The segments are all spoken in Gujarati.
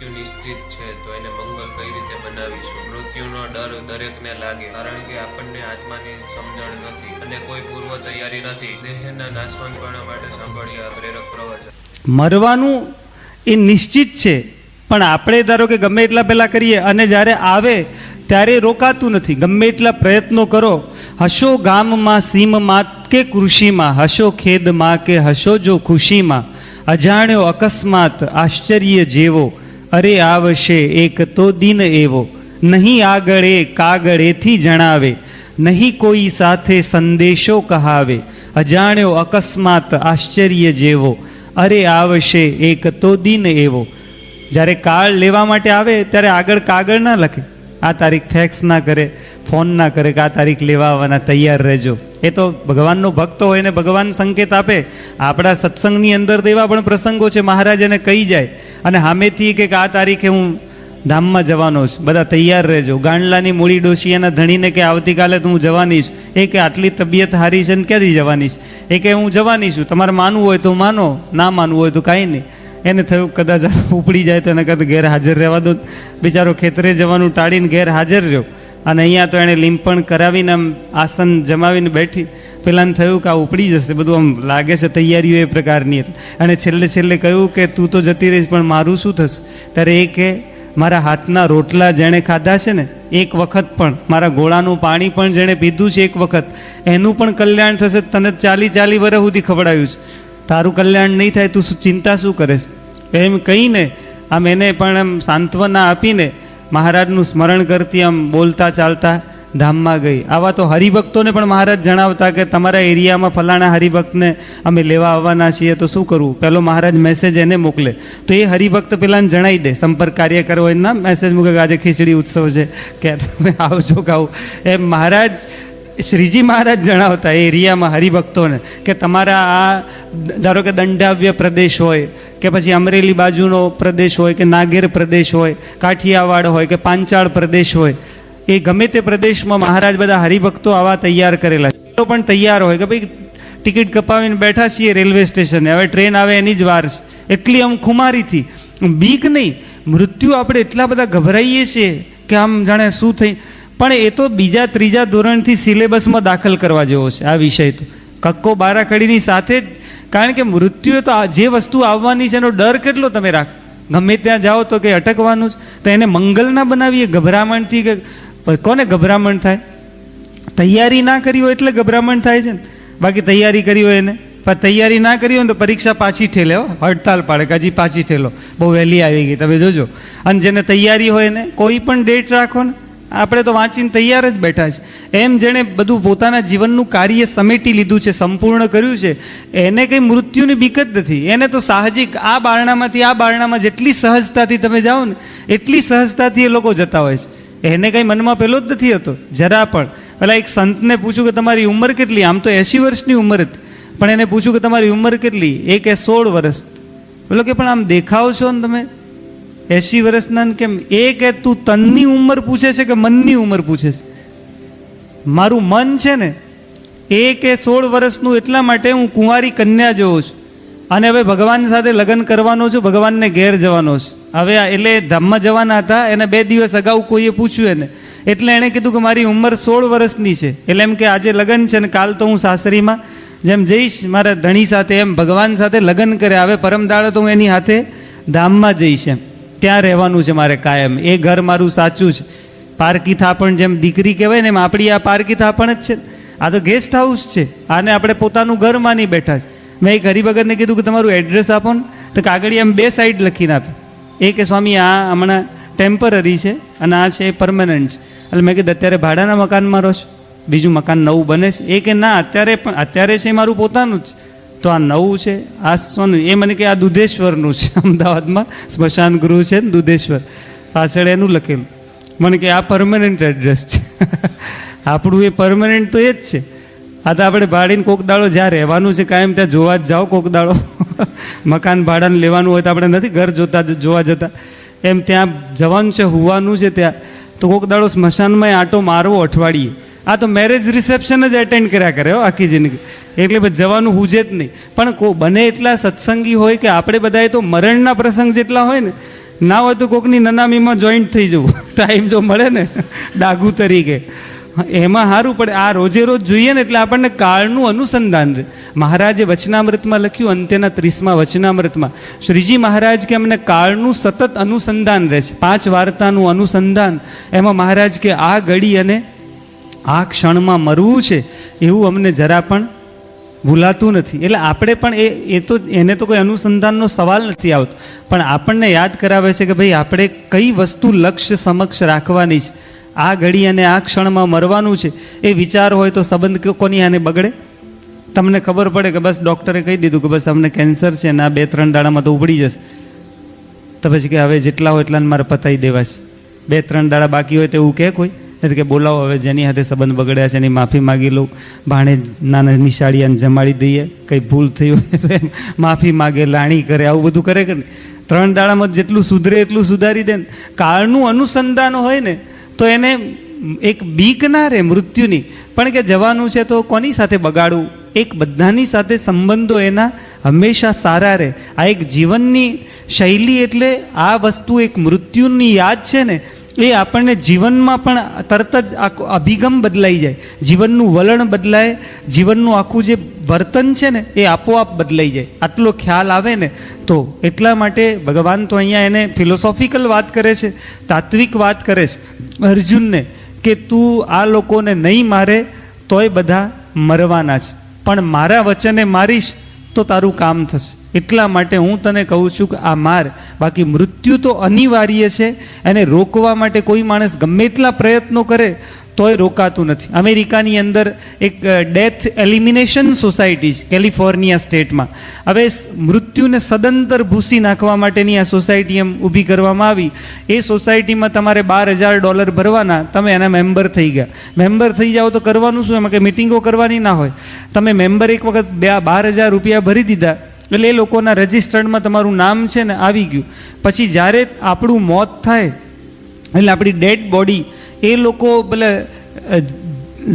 મૃત્યુ નિશ્ચિત છે, તો એને મંગલ કઈ રીતે બનાવીશું? મૃત્યુનો ડર દરેકને લાગે, કારણ કે આપણને આત્માની સમજણ નથી અને કોઈ પૂર્વ તૈયારી નથી. દેહના નાશવંતપણા માટે સાંભળીએ પ્રેરક પ્રવચન. મરવાનું એ નિશ્ચિત છે, પણ આપણે ધારો કે ગમે એટલા પહેલાં કરીએ અને જ્યારે આવે ત્યારે રોકાતું નથી. ગમે એટલા પ્રયત્નો કરો. હશો ગામમાં સીમમાં કે કૃષિમાં? હશો ખેદમાં કે હશો જો ખુશીમાં? અજાણ્યો અકસ્માત આશ્ચર્ય જેવો. અરે આવશે એક તો દિન એવો. નહીં આગળે કાગળેથી જણાવે. નહીં કોઈ સાથે સંદેશો કહાવે. અજાણ્યો અકસ્માત આશ્ચર્ય જેવો. અરે આવશે એક તો દિન એવો. જ્યારે કાળ લેવા માટે આવે, ત્યારે આગળ કાગળ ના લખે. આ તારીખ ફેક્સ ના કરે ફોન ના કરે કે આ તારીખ લેવા આવવાના તૈયાર રહેજો. એ તો ભગવાનનો ભક્ત હોય ને ભગવાન સંકેત આપે. આપણા સત્સંગની અંદર તો એવા પણ પ્રસંગો છે, મહારાજ એને કહી જાય. અને સામેથી કે આ તારીખે હું ધામમાં જવાનો છું. બધા તૈયાર રહેજો. ગાંડલાની મૂળી ડોશિયાના ધણીને કે આવતીકાલે તો હું જવાની છું. એ કે આટલી તબિયત હારી છે ને ક્યાંથી જવાની છે? એ કે હું જવાની છું. તમારે માનવું હોય તો માનો, ના માનવું હોય તો કાંઈ નહીં. એને થયું કદાચ ઉપડી જાય તો એને કદાચ ઘેર હાજર રહેવા દો. બિચારો ખેતરે જવાનું ટાળીને ઘેર હાજર રહ્યો. અને અહીંયા તો એણે લીંપણ કરાવીને આમ આસન જમાવીને બેઠી. પેલાને થયું કે આ ઉપડી જશે, બધું આમ લાગે છે તૈયારીઓ એ પ્રકારની. અને છેલ્લે છેલ્લે કહ્યું કે તું તો જતી રહીશ, પણ મારું શું થશે? ત્યારે એ કે, મારા હાથના રોટલા જેણે ખાધા છે ને, એક વખત પણ. મારા ગોળાનું પાણી પણ જેણે પીધું છે એક વખત. એનું પણ કલ્યાણ થશે, તને ચાલી ચાલી વર્ષ સુધી ખવડાયું છે. તારું કલ્યાણ નહીં થાય, તું ચિંતા શું કરે એમ કહીને, આમ એને પણ આમ સાંત્વના આપીને મહારાજનું સ્મરણ કરતી આમ બોલતા ચાલતા ધામમાં ગઈ. આવા તો હરિભક્તોને પણ મહારાજ જણાવતા કે તમારા એરિયામાં ફલાણા હરિભક્તને અમે લેવા આવવાના છીએ, તો શું કરવું? પહેલો મહારાજ મેસેજ એને મોકલે. તો એ હરિભક્ત પેલાને જણાવી દે, સંપર્ક કાર્ય કરવો એના મેસેજ મૂકે આજે ખીચડી ઉત્સવ છે, કે તમે આવજો ખાવું એમ મહારાજ શ્રીજી મહારાજ જણાવતા, એ એરિયામાં હરિભક્તોને, કે તમારા આ ધારો કે દંડાવ્ય પ્રદેશ હોય, કે પછી અમરેલી બાજુનો પ્રદેશ હોય, કે નાગેર પ્રદેશ હોય, કાઠિયાવાડ હોય, કે પાંચાળ પ્રદેશ હોય, એ ગમે તે પ્રદેશમાં મહારાજ બધા હરિભક્તો આવા તૈયાર કરેલા તો પણ તૈયાર હોય કે ભાઈ ટિકિટ કપાવીને બેઠા છીએ રેલવે સ્ટેશને, હવે ટ્રેન આવે એની જ વાર એટલી આમ ખુમારીથી. બીક નહીં, મૃત્યુ આપણે એટલા બધા ગભરાઈએ છીએ કે આમ જાણે શું થઈ પણ એ તો બીજા ત્રીજા ધોરણથી સિલેબસમાં દાખલ કરવા જેવો છે આ વિષય તો. કક્કો બારાકડીની સાથે જ, કારણ કે મૃત્યુ તો જે વસ્તુ આવવાની છે એનો ડર કેટલો તમે રાખ, ગમે ત્યાં જાઓ તો કે અટકવાનું જ, તો એને મંગલ ના બનાવીએ ગભરામણથી કે કોને ગભરામણ થાય? તૈયારી ના કરી હોય એટલે ગભરામણ થાય છે ને. બાકી તૈયારી કરી હોય એને. પણ તૈયારી ના કરી હોય તો પરીક્ષા પાછી ઠેલે હો, હડતાલ પાડે કે હજી પાછી ઠેલો. બહુ વહેલી આવી ગઈ, તમે જોજો. અને જેને તૈયારી હોય ને કોઈ પણ ડેટ રાખો ને આપણે તો વાંચીને તૈયાર જ બેઠા છે. એમ જેણે બધું પોતાના જીવનનું કાર્ય સમેટી લીધું છે, સંપૂર્ણ કર્યું છે, એને કંઈ મૃત્યુની બીક જ નથી. એને તો સાહજિક આ બારણામાંથી આ બારણામાં જેટલી સહજતાથી તમે જાઓ ને, એટલી સહજતાથી એ લોકો જતા હોય છે. એને કંઈ મનમાં પેલો જ નથી હતો, જરા પણ. પેલા એક સંતને પૂછ્યું કે તમારી ઉંમર કેટલી? આમ તો એંશી વર્ષની ઉંમર હતી પણ એને પૂછ્યું કે તમારી ઉંમર કેટલી? એ કે સોળ વર્ષ. બોલો કે પણ આમ દેખાવ છો ને તમે? એંશી વર્ષના કેમ? એ કે તું તનની ઉંમર પૂછે છે કે મનની ઉંમર પૂછે છે? મારું મન છે ને એ કે સોળ વર્ષનું એટલા માટે હું કુંવારી કન્યા જેવો છું. અને હવે ભગવાન સાથે લગ્ન કરવાનો છું, ભગવાનને ઘેર જવાનો છું. હવે એટલે ધામમાં જવાના હતા, એને બે દિવસ અગાઉ કોઈએ પૂછ્યું એને. એટલે એણે કીધું કે મારી ઉંમર સોળ વર્ષની છે. એટલે એમ કે આજે લગ્ન છે ને, કાલ તો હું સાસરીમાં જેમ જઈશ, મારા ધણી સાથે એમ ભગવાન સાથે લગ્ન કરે હવે પરમદાળો તો હું એની હાથે ધામમાં જઈશ એમ. ત્યાં રહેવાનું છે મારે કાયમ. એ ઘર મારું સાચું છે. પારકી થાપણ જેમ દીકરી કહેવાય ને એમ આપણી આ પારકી થાપણ જ છે. આ તો ગેસ્ટ હાઉસ છે. આને આપણે પોતાનું ઘર માની બેઠા છે. મેં એક હરિભગતને કીધું કે તમારું એડ્રેસ આપો ને. તો કાગળી એમ બે સાઈડ લખીને આપે. એ કે, સ્વામી, આ હમણાં ટેમ્પરરી છે અને આ છે પરમનન્ટ છે. એટલે મેં કીધું, અત્યારે ભાડાના મકાનમાં રહો છો. બીજું મકાન નવું બને છે. એ કે, ના, અત્યારે પણ, અત્યારે છે એ મારું પોતાનું જ તો આ નવું છે. આ સોનું, એ મને કે આ દુધેશ્વરનું છે. અમદાવાદમાં સ્મશાન ગૃહ છે ને, દુધેશ્વર. પાછળ એનું લખેલું. મને કે આ પરમનન્ટ એડ્રેસ છે. આપણું એ પરમનન્ટ તો એ જ છે. આ તો આપણે ભાડીને કોક દાડો જ્યાં રહેવાનું છે, કાયમ ત્યાં જોવા જ જાઓ કોક દાડો. મકાન ભાડાને લેવાનું હોય તો આપણે નથી ઘર જોતા, જોવા જતા. એમ ત્યાં જવાનું છે, હોવાનું છે ત્યાં. તો કોક દાડો સ્મશાનમાં આટો મારવો અઠવાડિયે. આ તો મેરેજ રિસેપ્શન જ એટેન્ડ કર્યા કરે હો આખી જિંદગી એટલે પછી જવાનું હુજે જ નહીં. પણ કો બને એટલા સત્સંગી હોય કે આપણે બધાએ તો મરણના પ્રસંગ જેટલા હોય ને, ના હોય તો કોકની નનામીમાં જોઈન્ટ થઈ જવું. ટાઈમ જો મળે ને, ડાઘુ તરીકે. એમાં સારું પડે આ રોજે રોજ જોઈએ ને એટલે આપણને કાળનું અનુસંધાન રહે. મહારાજે વચનામૃતમાં લખ્યું, અંત્યના ત્રીસમાં વચનામૃતમાં. શ્રીજી મહારાજ કે અમને કાળનું સતત અનુસંધાન રહે છે. પાંચ વાર્તાનું અનુસંધાન. એમાં મહારાજ કે આ ઘડી અને આ ક્ષણમાં મરવું છે, એવું અમને જરા પણ ભૂલાતું નથી. એટલે આપણે પણ એ એ તો, એને તો કોઈ અનુસંધાનનો સવાલ નથી આવતો. પણ આપણને યાદ કરાવે છે કે ભાઈ આપણે કઈ વસ્તુ લક્ષ્ય સમક્ષ રાખવાની છે? આ ઘડી અને આ ક્ષણમાં મરવાનું છે. એ વિચાર હોય તો સંબંધ કોની આને બગડે? તમને ખબર પડે કે બસ ડૉક્ટરે કહી દીધું કે બસ અમને કેન્સર છે અને આ બે, ત્રણ દાડામાં તો ઉપડી જશે. તો પછી કે હવે જેટલા હોય એટલાને મારે પતાવી દેવા છે બે, ત્રણ દાડા બાકી હોય તો એવું કહે કોઈ? નથી કે બોલાવો, હવે જેની સાથે સંબંધ બગડ્યા છે એની માફી માગી લઉં ભાણે નાના નિશાળીયાને જમાડી દઈએ. કંઈ ભૂલ થઈ હોય તો એમ માફી માગે, લાણી કરે, આવું બધું કરે કે ત્રણ દાડામાં જેટલું સુધરે એટલું સુધારી દે કાળનું અનુસંધાન હોય ને, તો એને એક બીક ના રહે મૃત્યુની. પણ કે જવાનું છે તો કોની સાથે બગાડવું? એક બધાની સાથે સંબંધો એના હંમેશા સારા રહે. આ એક જીવનની શૈલી એટલે આ વસ્તુ એક મૃત્યુની યાદ છે ને એ આપણને જીવનમાં પણ તરત જ આખો અભિગમ બદલાઈ જાય. જીવનનું વલણ બદલાય, જીવનનું આખું જે વર્તન છે ને, એ આપોઆપ બદલાઈ જાય. આટલો ખ્યાલ આવે ને, તો એટલા માટે ભગવાન તો અહીંયા એને ફિલોસોફિકલ વાત કરે છે, તાત્વિક વાત કરે છે. અર્જુનને કે તું આ લોકોને નહીં મારે, તોય બધા મરવાના છે. પણ મારા વચને મારીશ તો તારું કામ થશે. એટલા માટે હું તને કહું છું કે આ માર, બાકી મૃત્યુ તો અનિવાર્ય છે. એને રોકવા માટે કોઈ માણસ ગમે એટલા પ્રયત્નો કરે તોય રોકાતું નથી. અમેરિકાની અંદર એક ડેથ એલિમિનેશન સોસાયટી છે, કેલિફોર્નિયા સ્ટેટમાં. હવે મૃત્યુને સદંતર ભૂસી નાખવા માટેની આ સોસાયટી એમ ઊભી કરવામાં આવી. એ સોસાયટીમાં તમારે બાર હજાર ડોલર ભરવાના, તમે એના મેમ્બર થઈ ગયા. મેમ્બર થઈ જાઓ તો કરવાનું શું? એમાં કે મિટિંગો કરવાની ના હોય. તમે મેમ્બર એક વખત બે, બાર હજાર રૂપિયા ભરી દીધા. એટલે એ લોકોના રજિસ્ટર્ડમાં તમારું નામ છે ને આવી ગયું. પછી જ્યારે આપણું મોત થાય, એટલે આપણી ડેડ બોડી એ લોકો ભલે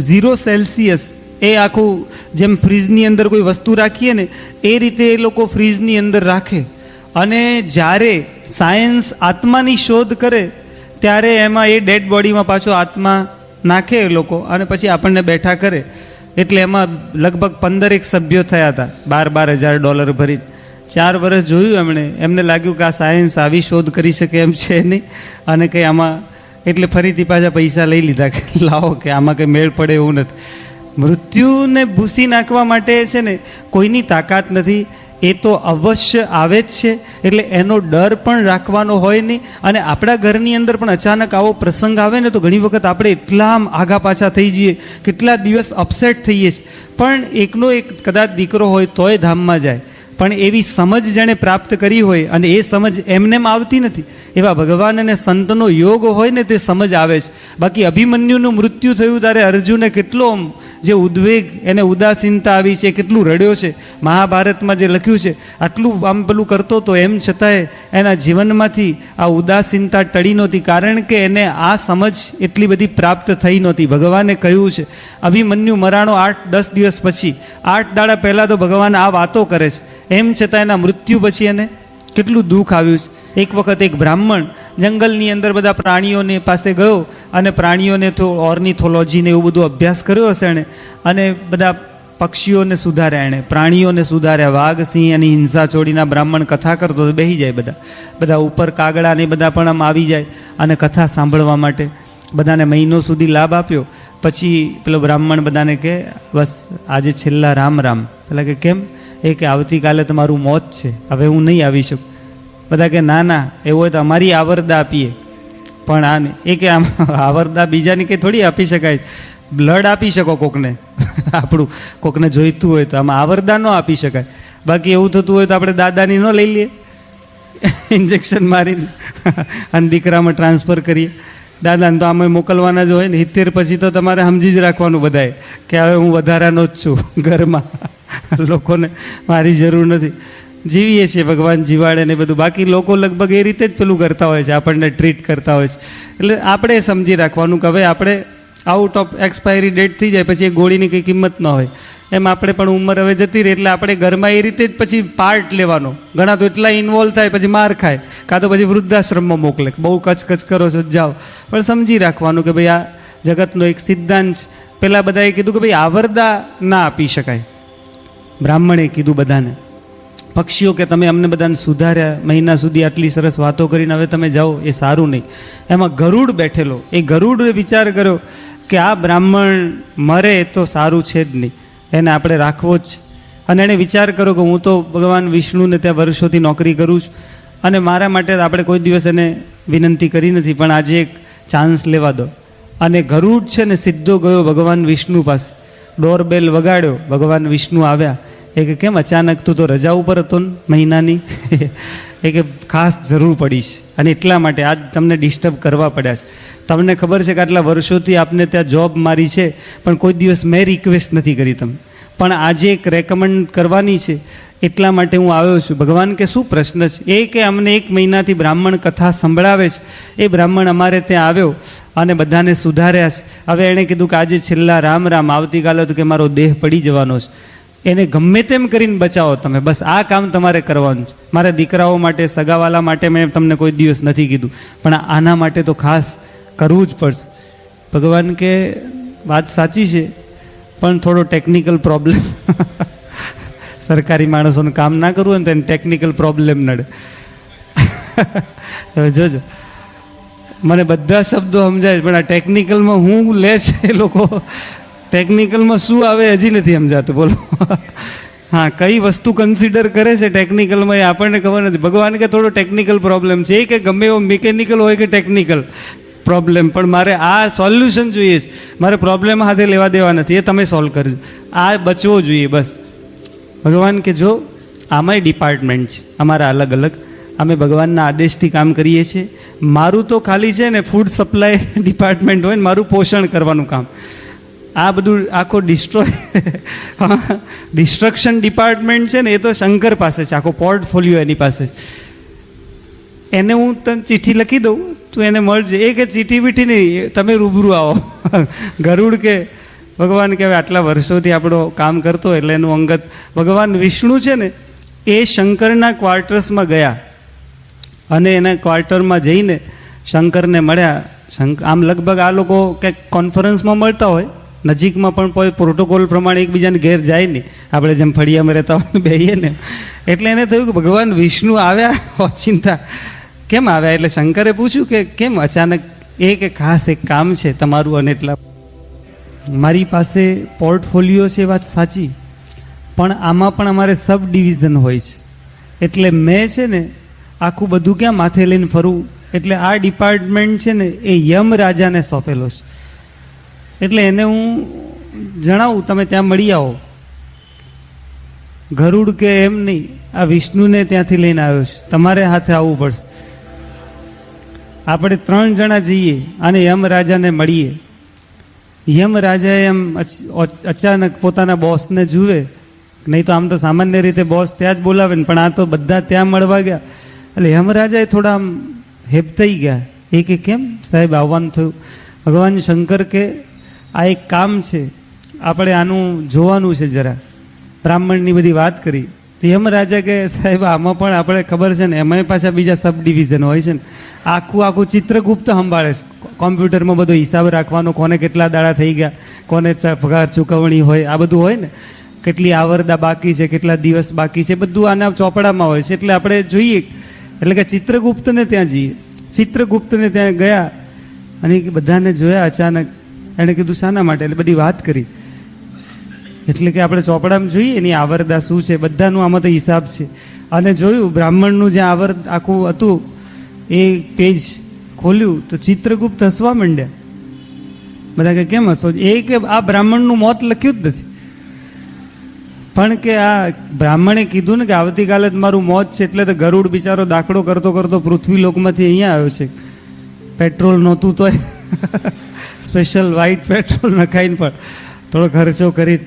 ઝીરો સેલ્સિયસ એ આખું જેમ ફ્રીજની અંદર કોઈ વસ્તુ રાખીએ ને, એ રીતે એ લોકો ફ્રીજની અંદર રાખે. અને જ્યારે સાયન્સ આત્માની શોધ કરે, ત્યારે એમાં એ ડેડ બોડીમાં પાછો આત્મા નાખે એ લોકો અને પછી આપણને બેઠા કરે. એટલે એમાં લગભગ પંદરેક સભ્યો થયા હતા, બાર બાર હજાર ડોલર ભરી ચાર વર્ષ જોયું એમણે, એમને લાગ્યું કે આ સાયન્સ આવી શોધ કરી શકે એમ છે નહીં. અને કંઈ આમાં એટલે ફરીથી પાછા પૈસા લઈ લીધા કે, લાવો કે આમાં કંઈ મેળ પડે એવું નથી. મૃત્યુને ભૂસી નાખવા માટે છે ને કોઈની તાકાત નથી. એ તો અવશ્ય આવે જ છે. એટલે એનો ડર પણ રાખવાનો હોય નહીં. અને આપણા ઘરની અંદર પણ અચાનક આવો પ્રસંગ આવે ને તો ઘણી વખત આપણે એટલા આગા પાછા થઈ જઈએ. કેટલા દિવસ અપસેટ થઈએ છીએ પણ એકનો એક કદાચ દીકરો હોય તોય ધામમાં જાય. પણ એવી સમજ જેણે પ્રાપ્ત કરી હોય અને એ સમજ એમનેમ આવતી નથી. એવા ભગવાન અને સંતનો યોગ હોય ને તે સમજ આવે છે. બાકી અભિમન્યુનું મૃત્યુ થયું ત્યારે અર્જુને કેટલો જે ઉદ્વેગ, એને ઉદાસીનતા આવી છે, કેટલું રડ્યો છે. મહાભારતમાં જે લખ્યું છે, આટલું આમ પેલું કરતો તો એમ છતાંય એના જીવનમાંથી આ ઉદાસીનતા ટળી નહોતી, કારણ કે એને આ સમજ એટલી બધી પ્રાપ્ત થઈ નહોતી. ભગવાને કહ્યું છે, અભિમન્યુ મરાણો આઠ દસ દિવસ પછી, આઠ દાડા પહેલાં તો ભગવાન આ વાતો કરે છે. એમ છતાં એના મૃત્યુ પછી એને કેટલું દુઃખ આવ્યું છે. એક વખત એક બ્રાહ્મણ જંગલની અંદર બધા પ્રાણીઓને પાસે ગયો અને પ્રાણીઓને તો ઓર્નિથોલોજીને એવું બધું અભ્યાસ કર્યો હશે એણે. અને બધા પક્ષીઓને સુધાર્યા એણે. પ્રાણીઓને સુધાર્યા. વાઘ, સિંહ અને હિંસા છોડીના બ્રાહ્મણ કથા કરતો બેસી જાય બધા. બધા ઉપર કાગડા ને બધા પણ આમ આવી જાય અને કથા સાંભળવા માટે બધાને મહિનો સુધી લાભ આપ્યો. પછી પેલો બ્રાહ્મણ બધાને કહે બસ, આજે છેલ્લા રામ રામ પેલા કે, કેમ? એ કે આવતીકાલે તમારું મોત છે. હવે હું નહીં આવી શકું. બધા કે, ના ના, એવું હોય તો અમારી આવરદા આપીએ. પણ આ. એ કે, આમ આવરદા બીજાની કંઈ થોડી આપી શકાય? બ્લડ આપી શકો કોકને? આપણું કોકને જોઈતું હોય તો આમાં આવરદા ન આપી શકાય. બાકી એવું થતું હોય તો આપણે દાદાની ન લઈ લઈએ. ઇન્જેક્શન મારીને અને દીકરામાં ટ્રાન્સફર કરીએ. દાદાને તો આમાં મોકલવાના જ હોય ને, સિત્તેર પછી તો તમારે સમજી જ રાખવાનું બધાએ કે, હવે હું વધારાનો જ છું ઘરમાં. લોકોને મારી જરૂર નથી. જીવીએ છીએ ભગવાન જીવાડે ને બધું. બાકી લોકો લગભગ એ રીતે જ પેલું કરતા હોય છે, આપણને ટ્રીટ કરતા હોય છે. એટલે આપણે સમજી રાખવાનું કે હવે આપણે આઉટ ઓફ એક્સપાયરી ડેટ થઈ જાય, પછી એ ગોળીની કંઈ કિંમત ન હોય. એમ આપણે પણ ઉંમર હવે જતી રહી, એટલે આપણે ઘરમાં એ રીતે જ પછી પાર્ટ લેવાનો. ઘણા તો એટલા ઇન્વોલ્વ થાય, પછી માર ખાય. કાં તો પછી વૃદ્ધાશ્રમમાં મોકલે. બહુ કચકચ કરો છો, જાઓ. પણ સમજી રાખવાનું કે ભાઈ આ જગતનો એક સિદ્ધાંત. પેલા બધાએ કીધું કે ભાઈ આવરદા ના આપી શકાય. બ્રાહ્મણે કીધું બધાને, પક્ષીઓ કે તમે અમને બધાને સુધાર્યા, મહિના સુધી આટલી સરસ વાતો કરીને હવે તમે જાઓ, એ સારું નહીં. એમાં ગરુડ બેઠેલો, એ ગરુડે વિચાર કર્યો કે આ બ્રાહ્મણ મરે તો સારું છે જ નહીં, એને આપણે રાખવો જ અને એણે વિચાર કર્યો કે હું તો ભગવાન વિષ્ણુને ત્યાં વર્ષોથી નોકરી કરું છું, અને મારા માટે આપણે કોઈ દિવસ એને વિનંતી કરી નથી, પણ આજે એક ચાન્સ લેવા દો. અને ગરુડ છે ને સીધો ગયો ભગવાન વિષ્ણુ પાસે. ડોરબેલ વગાડ્યો. ભગવાન વિષ્ણુ આવ્યા. એ કે, કેમ અચાનક તું તો રજા ઉપર હતો ને મહિનાની? એ કે, ખાસ જરૂર પડીશ. અને એટલા માટે આજ તમને ડિસ્ટર્બ કરવા પડ્યા છે. તમને ખબર છે કે આટલા વર્ષોથી આપને ત્યાં જોબ મારી છે, પણ કોઈ દિવસ મેં રિક્વેસ્ટ નથી કરી તમે પણ આજે એક રેકમેન્ડ કરવાની છે. એટલા માટે હું આવ્યો છું. ભગવાન કે શું પ્રશ્ન છે? એ કે અમને એક મહિનાથી બ્રાહ્મણ કથા સંભળાવે છે. એ બ્રાહ્મણ અમારે ત્યાં આવ્યો અને બધાને સુધાર્યા છે. હવે એણે કીધું કે આજે છેલ્લા રામ રામ, આવતીકાલે તો કે મારો દેહ પડી જવાનો છે. એને ગમે તેમ કરીને બચાવો તમે. બસ આ કામ તમારે કરવાનું છે. મારા દીકરાઓ માટે, સગાવાલા માટે મેં તમને કોઈ દિવસ નથી કીધું. પણ આના માટે તો ખાસ કરવું જ પડશે. ભગવાન કે વાત સાચી છે, પણ થોડો ટેકનિકલ પ્રોબ્લેમ સરકારી માણસોનું કામ ના કરવું હોય ને તો એને ટેકનિકલ પ્રોબ્લેમ નડે. હવે જોજો. મને બધા શબ્દો સમજાય પણ આ ટેકનિકલમાં હું લે છે એ લોકો? ટેકનિકલમાં શું આવે હજી નથી સમજાતું, બોલો. હા, કઈ વસ્તુ કન્સિડર કરે છે ટેકનિકલમાં એ આપણને ખબર નથી. ભગવાન કે થોડો ટેકનિકલ પ્રોબ્લેમ છે. એ કે ગમે એવો મિકેનિકલ હોય કે ટેકનિકલ પ્રોબ્લેમ પણ મારે આ સોલ્યુશન જોઈએ છે. મારે પ્રોબ્લેમ હાથે લેવા દેવા નથી. એ તમે સોલ્વ કરજો. આ બચવો જોઈએ, બસ. ભગવાન કે જો, આમાંય ડિપાર્ટમેન્ટ છે, અમારા અલગ અલગ. અમે ભગવાનના આદેશથી કામ કરીએ છીએ. મારું તો ખાલી છે ને ફૂડ સપ્લાય ડિપાર્ટમેન્ટ હોય ને મારું પોષણ કરવાનું કામ. આ બધું આખો ડિસ્ટ્રોય ડિસ્ટ્રક્શન ડિપાર્ટમેન્ટ છે ને, એ તો શંકર પાસે છે, આખો પોર્ટફોલિયો એની પાસે છે. એને હું તને ચિઠ્ઠી લખી દઉં, તું એને મળજે. એ કે ચિઠ્ઠી બીઠી નહીં, તમે રૂબરૂ આવો. ગરુડ કે ભગવાન કહેવાય આટલા વર્ષોથી આપણો કામ કરતો એટલે એનું અંગત. ભગવાન વિષ્ણુ છે ને, એ શંકરના ક્વાર્ટર્સમાં ગયા. અને એના ક્વાર્ટરમાં જઈને શંકરને મળ્યા. શંકર આમ લગભગ આ લોકો કંઈક કોન્ફરન્સમાં મળતા હોય. નજીકમાં પણ કોઈ પ્રોટોકોલ પ્રમાણે એકબીજાને ઘેર જાય નહીં. આપણે જેમ ફળિયામાં રહેતા હોય બેહીએ ને. એટલે એને થયું કે ભગવાન વિષ્ણુ આવ્યા ચિંતા કેમ આવ્યા? એટલે શંકરે પૂછ્યું કે કેમ અચાનક એક ખાસ એક કામ છે તમારું અને એટલા મારી પાસે પોર્ટફોલિયો છે વાત સાચી, પણ આમાં પણ અમારે સબ ડિવિઝન હોય છે. એટલે મેં છે ને આખું બધું ક્યાં માથે લઈને ફરું, એટલે આ ડિપાર્ટમેન્ટ છે ને એ યમ રાજાને સોંપેલો છે. એટલે એને હું જણાવું, તમે ત્યાં મળી આવો. ગરુડ કે એમ નહીં, આ વિષ્ણુને ત્યાંથી લઈને આવ્યો છે. તમારે હાથે આવવું પડશે. આપણે ત્રણ જણા જઈએ અને યમ રાજાને મળીએ. યમ રાજાએ એમ અચ- અચ- અચાનક પોતાના બોસને જુએ. નહીં તો આમ તો સામાન્ય રીતે બોસ ત્યાં જ બોલાવે ને, પણ આ તો બધા ત્યાં મળવા ગયા. એટલે યમ રાજાએ થોડા આમ હેપ થઈ ગયા. એ કે કેમ? સાહેબ, આવવાનું થયું. ભગવાન શંકર કે, આ એક કામ છે. આપણે આનું જોવાનું છે જરા. બ્રાહ્મણની બધી વાત કરી. તો યમ રાજા કે, સાહેબ, આમાં પણ આપણે ખબર છે ને, એમાંય પાછા બીજા સબ ડિવિઝન હોય છે ને. આખું આખું ચિત્રગુપ્ત સંભાળે છે. કોમ્પ્યુટરમાં બધો હિસાબ રાખવાનો, કોને કેટલા દાડા થઈ ગયા, કોને પગાર ચૂકવણી હોય, આ બધું હોય ને, કેટલી આવરદા બાકી છે, કેટલા દિવસ બાકી છે બધું આના ચોપડામાં હોય છે. એટલે આપણે જોઈએ, એટલે કે ચિત્રગુપ્તને ત્યાં જઈએ. ચિત્રગુપ્તને ત્યાં ગયા, અને બધાને જોયા અચાનક. એણે કીધું, શાના માટે? એટલે બધી વાત કરી. એટલે કે આપણે ચોપડામાં જોઈએ, એની આવરદા શું છે, બધાનું આમાં તો હિસાબ છે. અને જોયું, બ્રાહ્મણનું જે આવર આખું હતું, એ પેજ ખોલ્યું તો ચિત્રગુપ્ત હસવા માંડ્યા. બધા કે કેમ હસો? એ કે, આ બ્રાહ્મણનું મોત લખ્યું જ નથી. પણ કે, આ બ્રાહ્મણે કીધું ને કે આવતીકાલે જ મારું મોત છે, એટલે તો ગરુડ બિચારો દાખલો કરતો કરતો પૃથ્વી લોકમાંથી અહીંયા આવ્યો છે. પેટ્રોલ નહોતું તોય. સ્પેશિયલ વ્હાઇટ પેટ્રોલ નખાઈને પણ થોડો ખર્ચો કરી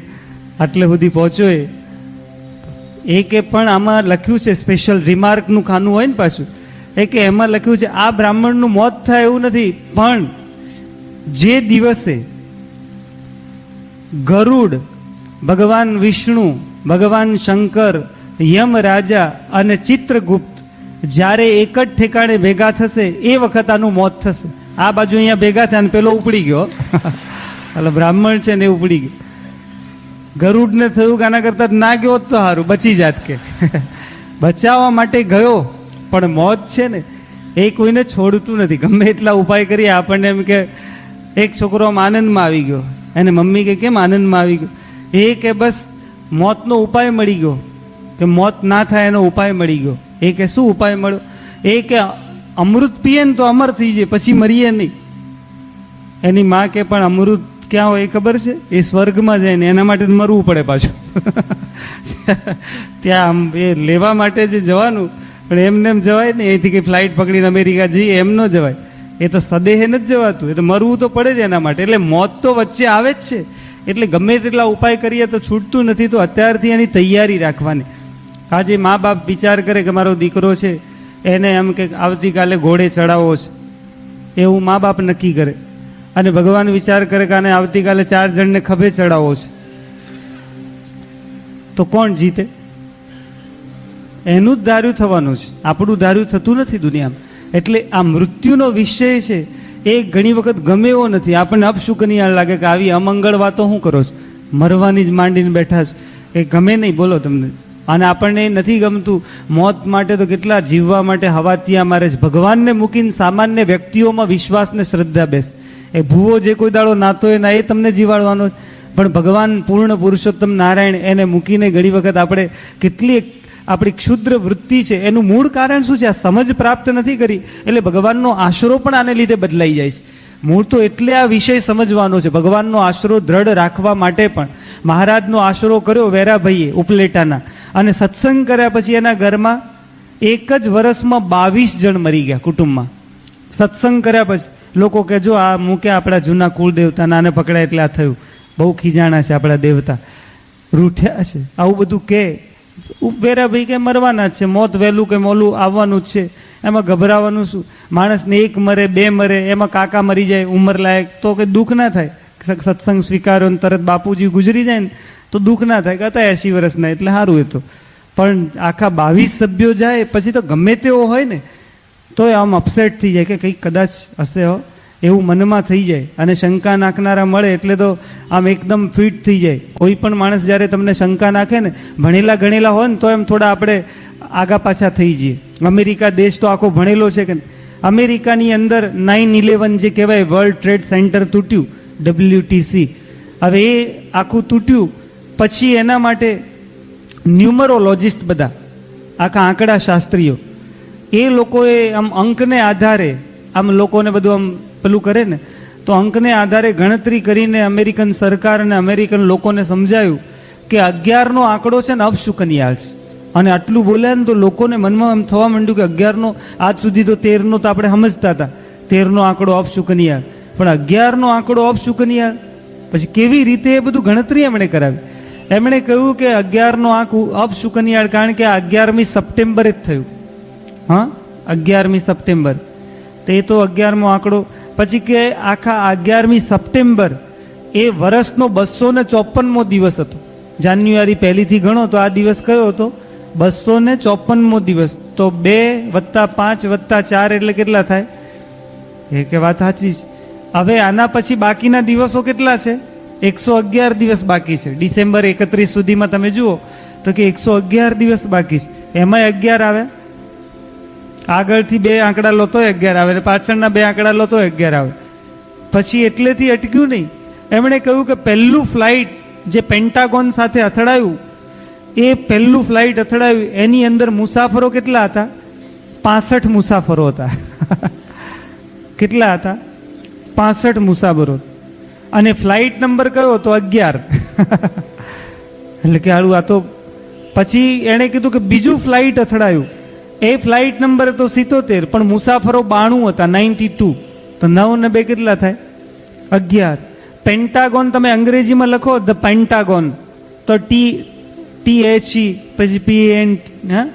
આટલે સુધી પહોંચ્યો એ. કે, પણ આમાં લખ્યું છે સ્પેશિયલ રિમાર્કનું ખાનું હોય ને પાછું. એ કે એમાં લખ્યું છે, આ બ્રાહ્મણનું મોત થાય એવું નથી, પણ જે દિવસે ગરુડ, ભગવાન વિષ્ણુ, ભગવાન શંકર, યમ રાજા અને ચિત્રગુપ્ત જ્યારે એક જ ઠેકાણે ભેગા થશે, એ વખત આનું મોત થશે. આ બાજુ અહીંયા ભેગા થયા ને પેલો ઉપડી ગયો. એટલે બ્રાહ્મણ છે ને એ ઉપડી ગયો. ગરુડને થયું કે આના કરતા ના ગયો તો સારું, બચી જાત કે. બચાવવા માટે ગયો. પણ મોત છે ને, એ કોઈને છોડતું નથી. ગમે એટલા ઉપાય કરીએ, આપણને એમ કે એક છોકરો આમ આનંદમાં આવી ગયો. એને મમ્મી કે, કેમ આનંદમાં આવી ગયો? એ કે, બસ, મોતનો ઉપાય મળી ગયો. કે, મોત ના થાય એનો ઉપાય મળી ગયો. એ કે, શું ઉપાય મળ્યો? એ કે, અમૃત પીએ ને તો અમર થઈ જાય, પછી મરીએ નહીં. એની માં કે, પણ અમૃત ક્યાં હોય એ ખબર છે? એ સ્વર્ગમાં જાય ને, એના માટે મરવું પડે પાછું. ત્યાં એ લેવા માટે જે જવાનું પણ એમને એમ જવાય ને, એથી કે ફ્લાઇટ પકડીને અમેરિકા જઈએ, એમ ન જવાય. એ તો સદેહે નથી જવાતું, એ તો મરવું તો પડે જ એના માટે. એટલે મોત તો વચ્ચે આવે જ છે. એટલે ગમે તેટલા ઉપાય કરીએ તો છૂટતું નથી, તો અત્યારથી એની તૈયારી રાખવાની. આજે મા બાપ વિચાર કરે કે મારો દીકરો છે, એને એમ કે આવતીકાલે ઘોડે ચડાવવો છે. એવું મા બાપ નક્કી કરે. અને ભગવાન વિચાર કરે કે આને આવતીકાલે ચાર જણને ખભે ચડાવવો છે. તો કોણ જીતે? એનું જ ધાર્યું થવાનું છે. આપણું ધાર્યું થતું નથી દુનિયામાં. એટલે આ મૃત્યુનો વિષય છે, એ ઘણી વખત ગમે એવો નથી. આપણને અપશુકનિયાળ લાગે કે આવી અમંગળ વાતો શું કરો છો? મરવાની જ માંડીને બેઠા છો. એ ગમે નહીં, બોલો તમને. અને આપણને એ નથી ગમતું મોત માટે તો કેટલા જીવવા માટે હવાતિયા મારે છે. ભગવાનને મૂકીને સામાન્ય વ્યક્તિઓમાં વિશ્વાસને શ્રદ્ધા બેસ. એ ભૂવો જે કોઈ દાડો નાતો હોય ના એ તમને જીવાડવાનો છે. પણ ભગવાન પૂર્ણ પુરુષોત્તમ નારાયણ એને મૂકીને ઘણી વખત આપણે કેટલી આપણી ક્ષુદ્ર વૃત્તિ છે, એનું મૂળ કારણ શું છે? આ સમજ પ્રાપ્ત નથી કરી, એટલે ભગવાનનો આશરો પણ આને લીધે બદલાઈ જાય છે. મૂળ તો એટલે આ વિષય સમજવાનો છે, ભગવાનનો આશરો દ્રઢ રાખવા માટે પણ. મહારાજનો આશરો કર્યો વેરાભાઈએ, ઉપલેટાના. અને સત્સંગ કર્યા પછી એના ઘરમાં એક જ વર્ષમાં બાવીસ જણ મરી ગયા કુટુંબમાં. સત્સંગ કર્યા પછી લોકો કે, જો આ મૂક્યા આપણા જૂના કુળ દેવતાના, આને પકડાય એટલે આ થયું. બહુ ખીજાણા છે આપણા દેવતા. રૂઠ્યા છે. આવું બધું કે વેરાભાઈ કે મરવાના છે, મોત વહેલું કે મોલું આવવાનું જ છે. એમાં ગભરાવાનું શું? માણસને એક મરે, બે મરે, એમાં કાકા મરી જાય, ઉંમર લાયક, તો કે દુઃખ ના થાય. સત્સંગ સ્વીકારો ને તરત બાપુજી ગુજરી જાય ને, તો દુઃખ ના થાય કે હતા એસી વર્ષના, એટલે સારું એ તો. પણ આખા બાવીસ સભ્યો જાય, પછી તો ગમે તેવો હોય ને તો આમ અપસેટ થઈ જાય કે કંઈક કદાચ હશે હો. એવું મનમાં થઈ જાય અને શંકા નાખનારા મળે એટલે તો આમ એકદમ ફિટ થઈ જાય. કોઈ પણ માણસ જ્યારે તમને શંકા નાખે ને, ભણેલા ગણેલા હોય ને, તો એમ થોડા આપણે આગા પાછા થઈ જઈએ. અમેરિકા દેશ તો આખો ભણેલો છે કે અમેરિકાની અંદર નાઇન ઇલેવન જે કહેવાય વર્લ્ડ ટ્રેડ સેન્ટર તૂટ્યું ડબલ્યુટીસી હવે એ આખું તૂટ્યું, પછી એના માટે ન્યુમરોલોજિસ્ટ બધા, આખા આંકડા શાસ્ત્રીઓ એ લોકોએ આમ અંકને આધારે, આમ લોકોને બધું આમ પેલું કરે ને, તો અંકને આધારે ગણતરી કરીને અમેરિકન સરકાર અને અમેરિકન લોકોને સમજાયું કે અગિયારનો આંકડો છે ને અપશુકનિયાળ છે. અને આટલું બોલ્યા ને તો લોકોને મનમાં એમ થવા માંડ્યું કે અગિયારનો, આજ સુધી તો તેરનો તો આપણે સમજતા હતા, તેરનો આંકડો અપશુકનિયાળ. પણ અગિયારનો આંકડો અપશુકનિયાળ? પછી કેવી રીતે એ બધું ગણતરી એમણે કરાવી? એમણે કહ્યું કે અગિયારનો આંક અપશુકનિયાળ કારણ કે આ અગિયારમી સપ્ટેમ્બરે જ થયું. હા? અગિયારમી સપ્ટેમ્બર. તો એ તો અગિયારમો આંકડો પછી કે આખા અગિયારમી સપ્ટેમ્બર એ વર્ષનો બસો ને ચોપનમો દિવસ હતો. જાન્યુઆરી પહેલીથી ગણો તો આ દિવસ કયો હતો? બસો ને ચોપનમો દિવસ. તો બે વત્તા પાંચ વત્તા ચાર એટલે કેટલા થાય? એ કે વાત સાચી હવે આના પછી બાકીના દિવસો કેટલા છે? એકસો અગિયાર દિવસ બાકી છે. ડિસેમ્બર એકત્રીસ સુધીમાં તમે જુઓ તો કે એકસો અગિયાર દિવસ બાકી છે. એમાંય અગિયાર આવે? આગળથી બે આંકડા લો તો અગિયાર આવે પાછળના બે આંકડા લો તો અગિયાર આવે. પછી એટલેથી અટક્યું નહીં. એમણે કહ્યું કે પહેલું ફ્લાઇટ જે પેન્ટાગોન સાથે અથડાયું, એ પહેલું ફ્લાઇટ અથડાયું, એની અંદર મુસાફરો કેટલા હતા? પાસઠ મુસાફરો હતા. કેટલા હતા? પાસઠ મુસાફરો. અને ફ્લાઇટ નંબર કયો? હતો અગિયાર. એટલે કે આળું આ તો, પછી એણે કીધું કે બીજું ફ્લાઇટ અથડાયું. એ ફ્લાઇટ નંબર હતો સિત્તોતેર, પણ મુસાફરો બાણું હતા, નાઇન્ટી ટુ. તો નવ ને બે કેટલા થાય? અગિયાર. પેન્ટાગોન તમે અંગ્રેજીમાં લખો, ધ પેન્ટાગોન તો ટી ટી એચ ઈ પછી પી એન હા?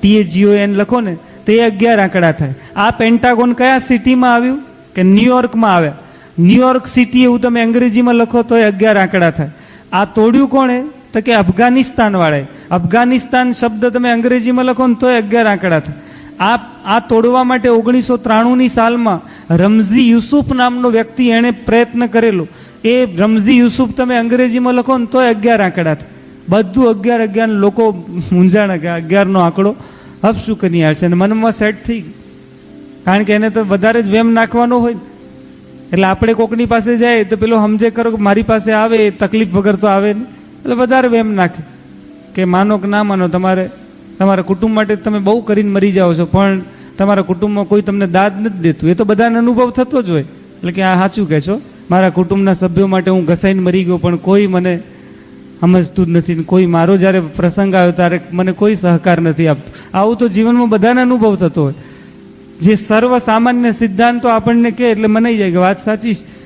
T A G O N લખો ને, તો અગિયાર આંકડા થાય. આ પેન્ટાગોન કયા સિટીમાં આવ્યું? કે ન્યુયોર્કમાં આવ્યા. ન્યુયોર્ક સિટી એવું તમે અંગ્રેજીમાં લખો તો એ અગિયાર આંકડા થાય. આ તોડ્યું કોણે? તો કે અફઘાનિસ્તાન વાળાએ. અફઘાનિસ્તાન શબ્દ તમે અંગ્રેજીમાં લખો ને તોય અગિયાર આંકડા થાય આ આ તોડવા માટે ઓગણીસો ત્રાણુંની સાલમાં રમઝી યુસુફ નામનો વ્યક્તિ એણે પ્રયત્ન કરેલો. એ રમઝી યુસુફ તમે અંગ્રેજીમાં લખો ને તોય અગિયાર આંકડા થાય બધું અગિયાર અગિયાર લોકો મૂંઝાણ કે અગિયારનો આંકડો. હપશું કરી છે? અને મનમાં સેટ થઈ કારણ કે એને તો વધારે જ વેમ નાખવાનો હોય એટલે આપણે કોકની પાસે જાય તો પેલો સમજે કરો કે મારી પાસે આવે, તકલીફ વગર તો આવે ને એટલે વધારે વેમ નાખે. કે માનો કે ના માનો, તમારે, તમારા કુટુંબ માટે તમે બહુ કરીને મરી જાઓ છો, પણ તમારા કુટુંબમાં કોઈ તમને દાદ નથી દેતું. એ તો બધાને અનુભવ થતો જ હોય. એટલે કે આ સાચું કહે છો. મારા કુટુંબના સભ્યો માટે હું ઘસાઈને મરી ગયો, પણ કોઈ મને સમજતું જ નથી કોઈ મારો જ્યારે પ્રસંગ આવ્યો ત્યારે મને કોઈ સહકાર નથી આપતો. આવું તો જીવનમાં બધાને અનુભવ થતો હોય. જે સર્વ સામાન્ય સિદ્ધાંતો આપણને કહે એટલે મનાઈ જાય કે વાત સાચી છે.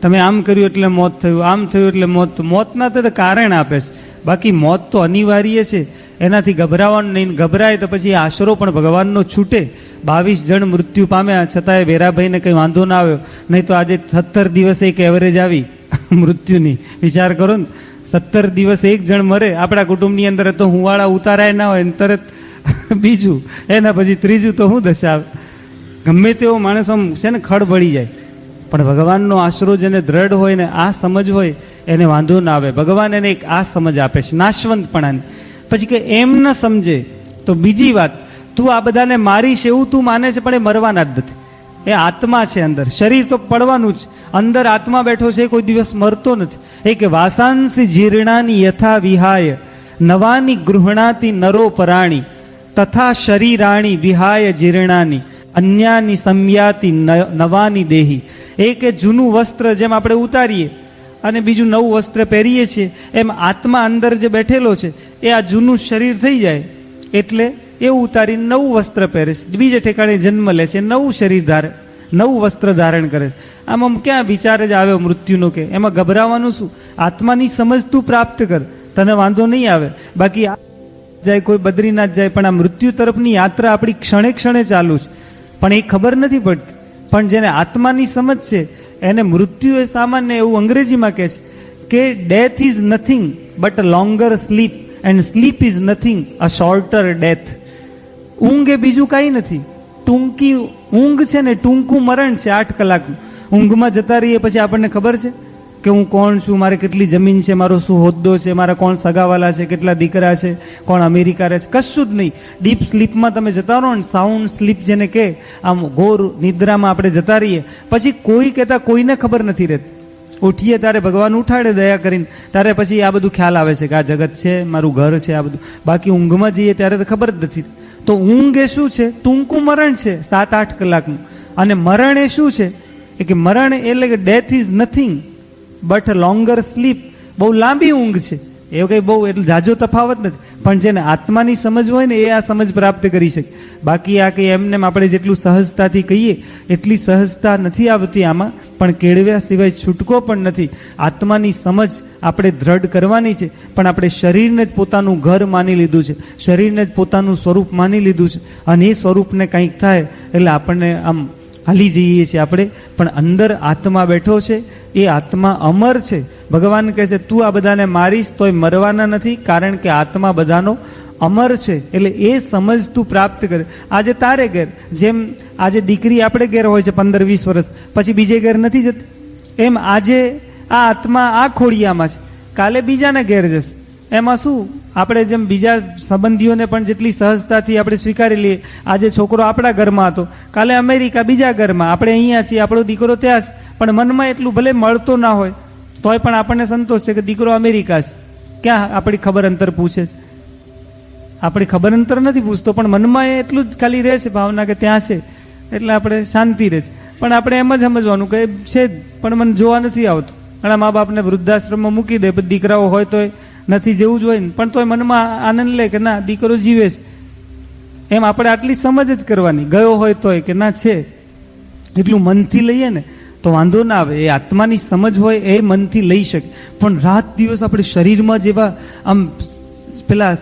તમે આમ કર્યું એટલે મોત થયું, આમ થયું એટલે મોત. મોતના તો કારણ આપે છે. બાકી મોત તો અનિવાર્ય છે. એનાથી ગભરાવાનું નહીં, ગભરાય તો પછી આશરો પણ ભગવાનનો છૂટે. બાવીસ જણ મૃત્યુ પામ્યા, છતાંય વેરાભાઈને કંઈ વાંધો ના આવ્યો. નહીં તો આજે સત્તર દિવસે એક એવરેજ આવી મૃત્યુની. વિચાર કરો ને, સત્તર દિવસ એક જણ મરે, આપણા કુટુંબની અંદર તો હુંવાળા ઉતારાય ના હોય તરત બીજું, એના પછી ત્રીજું તો શું દશા ગમે તેવો માણસ આમ છે ને ખડ ભળી જાય. પણ ભગવાનનો આશરો જેને દ્રઢ હોય ને આ સમજ હોય, એને વાંધો ના આવે. ભગવાન એને એક આ સમજ આપે છે, નાશવંતપણાની. પછી કે એમ ન સમજે, તો બીજી વાત, તું આ બધાને મારીશ એવું તું માને છે, પણ એ મરવાના જ નથી. એ આત્મા છે અંદર. શરીર તો પડવાનું જ. અંદર આત્મા બેઠો છે કોઈ દિવસ મરતો નથી. એ કે વાસાંસી જીર્ણાની યથા વિહાય, નવાની ગૃહણાતી નરો પરાણી, તથા શરીરાણી વિહાય જીર્ણાની, અન્યાની સમ્યાતી ન- નવાની દેહી. એ જૂનું વસ્ત્ર જેમ આપણે ઉતારીએ અને બીજું નવું વસ્ત્ર પહેરીએ છીએ, એમ આત્મા અંદર જે બેઠેલો છે, એ આ જૂનું શરીર થઈ જાય. એટલે એ ઉતારીને નવું વસ્ત્ર પહેરે છે. બીજે ઠેકાણે જન્મ લે છે. નવું શરીર ધારે, નવું વસ્ત્ર ધારણ કરે આમ આમ ક્યાં વિચાર જ આવ્યો મૃત્યુનો કે એમાં ગભરાવાનું શું? આત્માની સમજ તું પ્રાપ્ત કર. તને વાંધો નહીં આવે. બાકી જાય, કોઈ બદ્રીનાથ જાય, પણ આ મૃત્યુ તરફની યાત્રા આપણી ક્ષણે ક્ષણે ચાલુ છે. પણ એ ખબર નથી પડતી. પણ જેને આત્માની સમજ છે, એને મૃત્યુ એ સામાન્ય એવું અંગ્રેજીમાં કહે છે કે death is nothing but longer sleep and sleep is nothing a shorter death ઊંઘ એ બીજું કાંઈ નથી. ટૂંકી ઊંઘ છે ને ટૂંકું મરણ છે આઠ કલાકનું. ઊંઘમાં જતા રહીએ પછી આપણને ખબર છે? કે હું કોણ છું, મારે કેટલી જમીન છે, મારો શું હોદ્દો છે, મારા કોણ સગાવાલા છે, કેટલા દીકરા છે, કોણ અમેરિકા રહે છે, કશું જ નહીં. ડીપ સ્લીપમાં તમે જતા રહો ને સાઉન્ડ સ્લીપ જેને કે, આમ ઘોર નિદ્રામાં આપણે જતા રહીએ. પછી કોઈ કહેતા કોઈને ખબર નથી રહેતી. ઉઠીએ ત્યારે ભગવાન ઉઠાડે દયા કરીને, ત્યારે પછી આ બધું ખ્યાલ આવે છે કે આ જગત છે, મારું ઘર છે, આ બધું. બાકી ઊંઘમાં જઈએ ત્યારે તો ખબર જ નથી તો ઊંઘ એ શું છે? ટૂંકું મરણ છે, સાત આઠ કલાકનું. અને મરણ એ શું છે? કે મરણ એટલે કે death is nothing but longer sleep બહુ લાંબી ઊંઘ છે. એવું કઈ બહુ એટલે જાજો તફાવત નથી. પણ જેને આત્માની સમજ હોય ને, એ આ સમજ પ્રાપ્ત કરી શકે. બાકી આ કઈ એમને આપણે જેટલું સહજતાથી કહીએ, એટલી સહજતા નથી આવતી આમાં. પણ કેળવ્યા સિવાય છૂટકો પણ નથી. આત્માની સમજ આપણે દ્રઢ કરવાની છે. પણ આપણે શરીરને જ પોતાનું ઘર માની લીધું છે. શરીરને જ પોતાનું સ્વરૂપ માની લીધું છે. અને એ સ્વરૂપને કંઈક થાય એટલે આપણને આમ હાલી જઈએ છીએ આપણે. પણ અંદર આત્મા બેઠો છે, એ આત્મા અમર છે. ભગવાન કહે છે, તું આ બધાને મારીશ તોય મરવાના નથી, કારણ કે આત્મા બધાનો અમર છે. એટલે એ સમજ તું પ્રાપ્ત કરે. આજે તારે ઘેર, જેમ આજે દીકરી આપણે ઘેર હોય છે પંદર વીસ વર્ષ, પછી બીજે ઘેર નથી જતી. એમ આજે આ આત્મા આ ખોડિયામાં છે. કાલે બીજાના ઘેર જશે. એમાં શું? આપણે જેમ બીજા સંબંધીઓને પણ જેટલી સહજતાથી આપણે સ્વીકારી લઈએ, આજે છોકરો આપણા ઘરમાં હતો, કાલે અમેરિકા બીજા ઘરમાં, આપણે અહીંયા છીએ, આપણો દીકરો ત્યાં છે, પણ મનમાં એટલું ભલે મળતો ના હોય, તોય પણ આપણને સંતોષ છે કે દીકરો અમેરિકા છે. ક્યાં આપણી ખબર અંતર પૂછે છે? આપણી ખબર અંતર નથી પૂછતો, પણ મનમાં એટલું જ ખાલી રહે છે ભાવના કે ત્યાં છે, એટલે આપણે શાંતિ રહે છે. પણ આપણે એમ જ સમજવાનું કે છે પણ મને જોવા નથી આવતું. ઘણા મા બાપને વૃદ્ધાશ્રમમાં મૂકી દે દીકરાઓ હોય તોય નથી જેવું જ હોય ને. પણ તોય મનમાં આનંદ લે કે ના, દીકરો જીવે છે. એમ આપણે આટલી સમજ જ કરવાની. ગયો હોય તોય કે ના છે. એટલું મનથી લઈએ ને, તો વાંધો ના આવે. એ આત્માની સમજ હોય એ મનથી લઈ શકે. પણ રાત દિવસ આપણે શરીરમાં જેવા આમ પેલા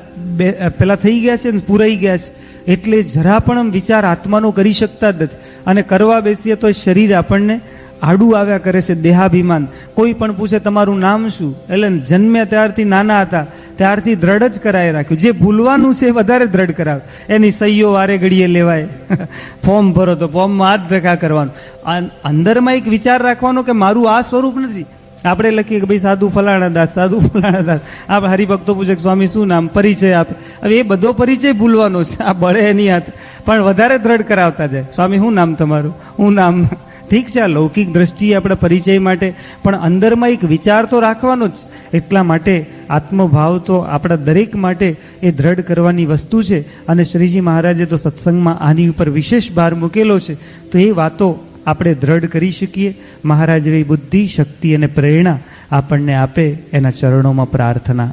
પેલા થઈ ગયા છે ને, પૂરાઈ ગયા છે, એટલે જરા પણ આમ વિચાર આત્માનો કરી શકતા જ નથી. અને કરવા બેસીએ તો શરીર આપણને આડું આવ્યા કરે છે દેહાભિમાન. કોઈ પણ પૂછે, તમારું નામ શું? એટલે જન્મ્યા ત્યારથી નાના હતા. ત્યારથી દ્રઢ જ કરાય રાખ્યું. જે ભૂલવાનું છે વધારે દ્રઢ કરાવે. એની સહીઓ વારે ઘડીએ લેવાય. ફોર્મ ભરો તો ફોર્મમાં હાથ ભેગા કરવાનું. અંદરમાં એક વિચાર રાખવાનો કે મારું આ સ્વરૂપ નથી. આપણે લખીએ કે ભાઈ, સાધુ ફલાણા દાસ સાધુ ફલાણા દાસ આપણે હરિભક્તો પૂછે સ્વામી, શું નામ? પરિચય આપે. હવે એ બધો પરિચય ભૂલવાનો છે. આ બળે એની હાથ. પણ વધારે દ્રઢ કરાવતા જાય. સ્વામી, શું નામ તમારું? હું નામ ઠીક છે, આ લૌકિક દ્રષ્ટિએ આપણા પરિચય માટે, પણ અંદરમાં એક વિચાર તો રાખવાનો જ. એટલા માટે આત્મભાવ તો આપણા દરેક માટે એ દ્રઢ કરવાની વસ્તુ છે. અને શ્રીજી મહારાજે તો સત્સંગમાં આની ઉપર વિશેષ ભાર મૂકેલો છે. તો એ વાતો આપણે દ્રઢ કરી શકીએ. મહારાજ એવી બુદ્ધિ, શક્તિ અને પ્રેરણા આપણને આપે એના ચરણોમાં પ્રાર્થના.